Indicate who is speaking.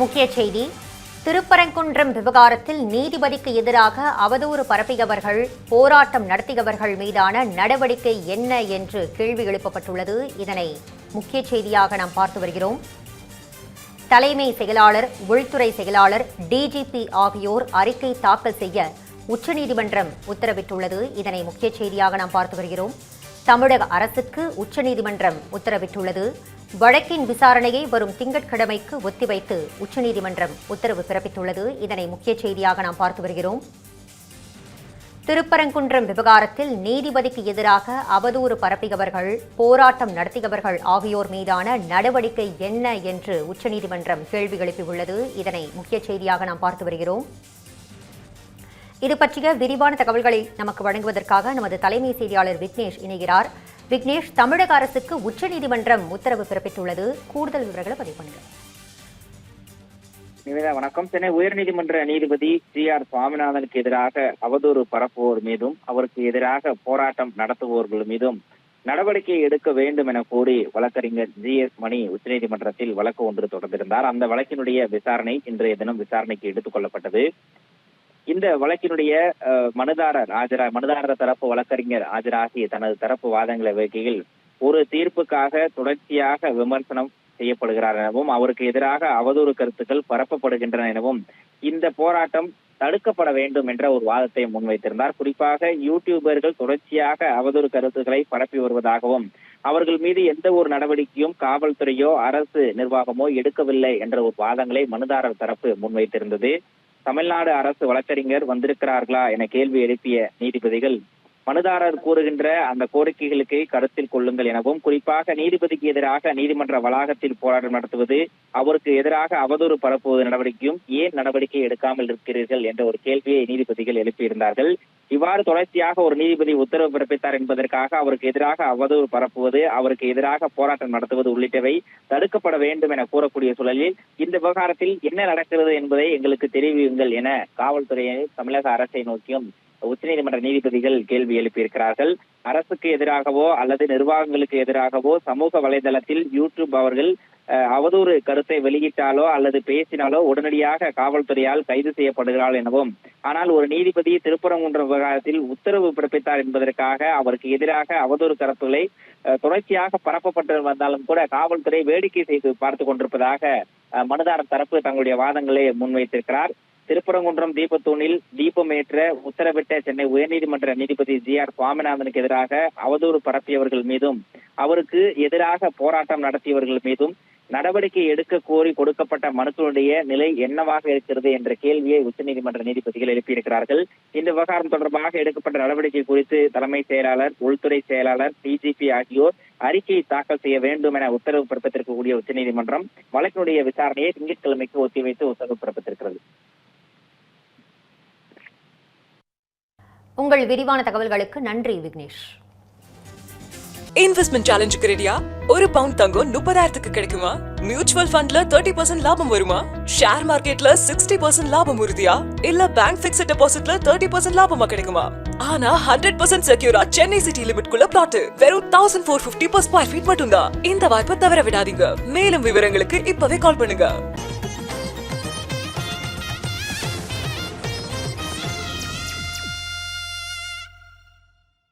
Speaker 1: முக்கிய செய்தி திருப்பரங்குன்றம் விவகாரத்தில் நீதிபதிக்கு எதிராக அவதூறு பரப்பியவர்கள் போராட்டம் நடத்தியவர்கள் மீதான நடவடிக்கை என்ன என்று கேள்வி எழுப்பப்பட்டுள்ளது. இதனை முக்கிய செய்தியாக நாம் பார்த்து வருகிறோம். தலைமை செயலாளர் உள்துறை செயலாளர் டிஜிபி ஆகியோர் அறிக்கை தாக்கல் செய்ய உச்சநீதிமன்றம் உத்தரவிட்டுள்ளது. இதனை முக்கிய செய்தியாக நாம் பார்த்து வருகிறோம். தமிழக அரசுக்கு உச்சநீதிமன்றம் உத்தரவிட்டுள்ளது. வழக்கின் விசாரணையை வரும் திங்கட்கிழமைக்கு ஒத்திவைத்து உச்சநீதிமன்றம் உத்தரவு பிறப்பித்துள்ளது. இதனை முக்கிய செய்தியாக நாம் பார்த்து வருகிறோம். திருப்பரங்குன்றம் விவகாரத்தில் நீதிபதிக்கு எதிராக அவதூறு பரப்பியவர்கள் போராட்டம் நடத்தியவர்கள் ஆகியோர் மீதான நடவடிக்கை என்ன என்று உச்சநீதிமன்றம் கேள்வி எழுப்பியுள்ளது. இதனை முக்கிய செய்தியாக நாம் பார்த்து வருகிறோம். இது பற்றிய விரிவான தகவல்களை நமக்கு வழங்குவதற்காக நமது தலைமை செய்தியாளர் விக்னேஷ் இணைகிறார். விக்னேஷ் தமிழக அரசுக்கு உச்சநீதிமன்றம் உத்தரவு பிறப்பித்துள்ளது. கூடுதல் விவரங்களை பதிவு பண்ணுங்க.
Speaker 2: நிவேதா வணக்கம். சென்னை உயர்நீதிமன்ற நீதிபதி சி ஆர் சுவாமிநாதனுக்கு எதிராக அவதூறு பரப்புவோர் மீதும் அவருக்கு எதிராக போராட்டம் நடத்துபவர்கள் மீதும் நடவடிக்கை எடுக்க வேண்டும் என கோரி வழக்கறிஞர் ஜி எஸ் மணி உச்சநீதிமன்றத்தில் வழக்கு ஒன்று தொடர்ந்திருந்தார். அந்த வழக்கினுடைய விசாரணை இன்றைய தினம் விசாரணைக்கு எடுத்துக் கொள்ளப்பட்டது. இந்த வழக்கினுடைய அஹ், மனுதாரர் ஆஜரா மனுதாரர் தரப்பு வழக்கறிஞர் ஆஜராகி தனது தரப்பு வாதங்களை வைக்கையில் ஒரு தீர்ப்புக்காக தொடர்ச்சியாக விமர்சனம் செய்யப்படுகிறார் எனவும் அவருக்கு எதிராக அவதூறு கருத்துக்கள் பரப்பப்படுகின்றன எனவும் இந்த போராட்டம் தடுக்கப்பட வேண்டும் என்ற ஒரு வாதத்தை முன்வைத்திருந்தார். குறிப்பாக யூடியூபர்கள் தொடர்ச்சியாக அவதூறு கருத்துக்களை பரப்பி வருவதாகவும் அவர்கள் மீது எந்த ஒரு நடவடிக்கையும் காவல்துறையோ அரசு நிர்வாகமோ எடுக்கவில்லை என்ற ஒரு வாதங்களை மனுதாரர் தரப்பு முன்வைத்திருந்தது. தமிழ்நாடு அரசு வழக்கறிஞர் வந்திருக்கிறார்களா என கேள்வி எழுப்பிய நீதிபதிகள் மனுதாரர் கூறுகின்ற அந்த கோரிக்கைகளுக்கு கருத்தில் கொள்ளுங்கள் எனவும் குறிப்பாக நீதிபதிக்கு எதிராக நீதிமன்ற வளாகத்தில் போராட்டம் நடத்துவது அவருக்கு எதிராக அவதூறு பரப்புவது நடவடிக்கையும் ஏன் நடவடிக்கை எடுக்காமல் இருக்கிறீர்கள் என்ற ஒரு கேள்வியை நீதிபதிகள் எழுப்பியிருந்தார்கள். இவ்வாறு தொடர்ச்சியாக ஒரு நீதிபதி உத்தரவு பிறப்பித்தார் என்பதற்காக அவருக்கு எதிராக அவதூறு பரப்புவது அவருக்கு எதிராக போராட்டம் நடத்துவது உள்ளிட்டவை தடுக்கப்பட வேண்டும் என கூறக்கூடிய சூழலில் இந்த விவகாரத்தில் என்ன நடக்கிறது என்பதை எங்களுக்கு தெரிவியுங்கள் என காவல்துறையை தமிழக அரசை நோக்கியும் உச்சநீதிமன்ற நீதிபதிகள் கேள்வி எழுப்பியிருக்கிறார்கள். அரசுக்கு எதிராகவோ அல்லது நிர்வாகங்களுக்கு எதிராகவோ சமூக வலைதளத்தில் யூடியூப் அவர்கள் அவதூறு கருத்தை வெளியிட்டாலோ அல்லது பேசினாலோ உடனடியாக காவல்துறையால் கைது செய்யப்படுகிறாள் எனவும் ஆனால் ஒரு நீதிபதி திருப்பரங்குன்ற விவகாரத்தில் உத்தரவு பிறப்பித்தார் என்பதற்காக அவருக்கு எதிராக அவதூறு கருத்துக்களை தொடர்ச்சியாக பரப்பப்பட்டு வந்தாலும் கூட காவல்துறை வேடிக்கை செய்து பார்த்து கொண்டிருப்பதாக அஹ், மனுதாரர் தரப்பு தங்களுடைய வாதங்களை முன்வைத்திருக்கிறார். திருப்பரங்குன்றம் தீபத்தூணில் தீபமேற்ற உத்தரவிட்ட சென்னை உயர்நீதிமன்ற நீதிபதி ஜி ஆர் சுவாமிநாதனுக்கு எதிராக அவதூறு பரப்பியவர்கள் மீதும் அவருக்கு எதிராக போராட்டம் நடத்தியவர்கள் மீதும் நடவடிக்கை எடுக்க கோரி கொடுக்கப்பட்ட மனுக்களுடைய நிலை என்னவாக இருக்கிறது என்ற கேள்வியை உச்சநீதிமன்ற நீதிபதிகள் எழுப்பியிருக்கிறார்கள். இந்த விவகாரம் தொடர்பாக எடுக்கப்பட்ட நடவடிக்கை குறித்து தலைமை செயலாளர் உள்துறை செயலாளர் டிஜிபி ஆகியோர் அறிக்கையை தாக்கல் செய்ய வேண்டும் என உத்தரவு பிறப்பித்திருக்கக்கூடிய உச்சநீதிமன்றம் வழக்கினுடைய விசாரணையை திங்கட்கிழமைக்கு ஒத்திவைத்து உத்தரவு பிறப்பித்திருக்கிறது.
Speaker 1: உங்கள் விரிவான தகவல்களுக்கு நன்றி விக்னேஷ்.
Speaker 3: இன்வெஸ்ட்மெண்ட் சேலஞ்சுக்கு ரெடியா ஒரு பவுண்ட் தங்கம் முப்பதாயிரத்துக்கு கிடைக்குமா? மியூச்சுவல் ஃபண்ட்ல தேர்ட்டி பர்சன்ட் லாபம் வருமா? ஷேர் மார்க்கெட்ல சிக்ஸ்டி பர்சன்ட் லாபம் உறுதியா? இல்ல பேங்க் பிக்ஸட் டெபாசிட்ல தேர்ட்டி பர்சன்ட் லாபமா கிடைக்குமா? ஆனா ஹண்ட்ரட் பர்சன்ட் செக்யூரா சென்னை சிட்டி லிமிட் குள்ள பிளாட் வெறும் thousand four fifty per square feet மட்டும்தான். இந்த வாய்ப்பை தவற விடாதீங்க. மேலும் விவரங்களுக்கு இப்பவே கால் பண்ணுங்க.